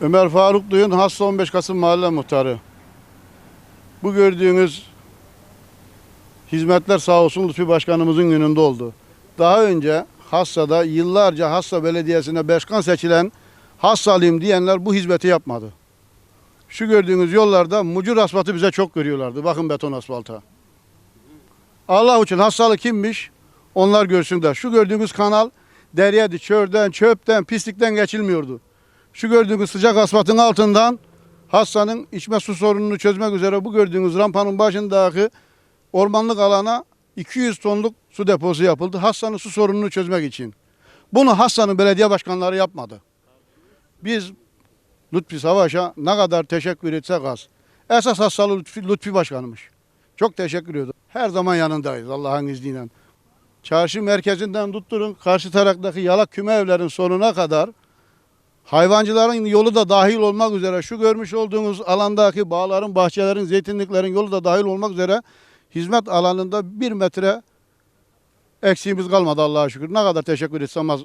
Ömer Faruk Duyun Hassa 15 Kasım Mahalle Muhtarı. Bu gördüğünüz hizmetler sağ olsun Lütfi Başkanımızın gününde oldu. Daha önce Hassa'da yıllarca Hassa Belediyesi'ne başkan seçilen Hassalıyım diyenler bu hizmeti yapmadı. Şu gördüğünüz yollarda mucur asfaltı bize çok görüyorlardı. Bakın beton asfalta. Allah için Hassalı kimmiş? Onlar görsünler. Şu gördüğünüz kanal deryedi, çörden, çöpten, pislikten geçilmiyordu. Şu gördüğünüz sıcak asfaltın altından Hassa'nın içme su sorununu çözmek üzere bu gördüğünüz rampanın başındaki ormanlık alana 200 tonluk su deposu yapıldı. Hassa'nın su sorununu çözmek için. Bunu Hassa'nın belediye başkanları yapmadı. Biz Lütfi Savaş'a ne kadar teşekkür etsek az. Esas Hassalı Lütfi, Lütfi Başkanımış. Çok teşekkür ediyoruz. Her zaman yanındayız Allah'ın izniyle. Çarşı merkezinden tutturun karşı taraftaki yalak küme evlerin sonuna kadar hayvancıların yolu da dahil olmak üzere şu görmüş olduğunuz alandaki bağların, bahçelerin, zeytinliklerin yolu da dahil olmak üzere hizmet alanında bir metre eksiğimiz kalmadı Allah'a şükür. Ne kadar teşekkür etsem az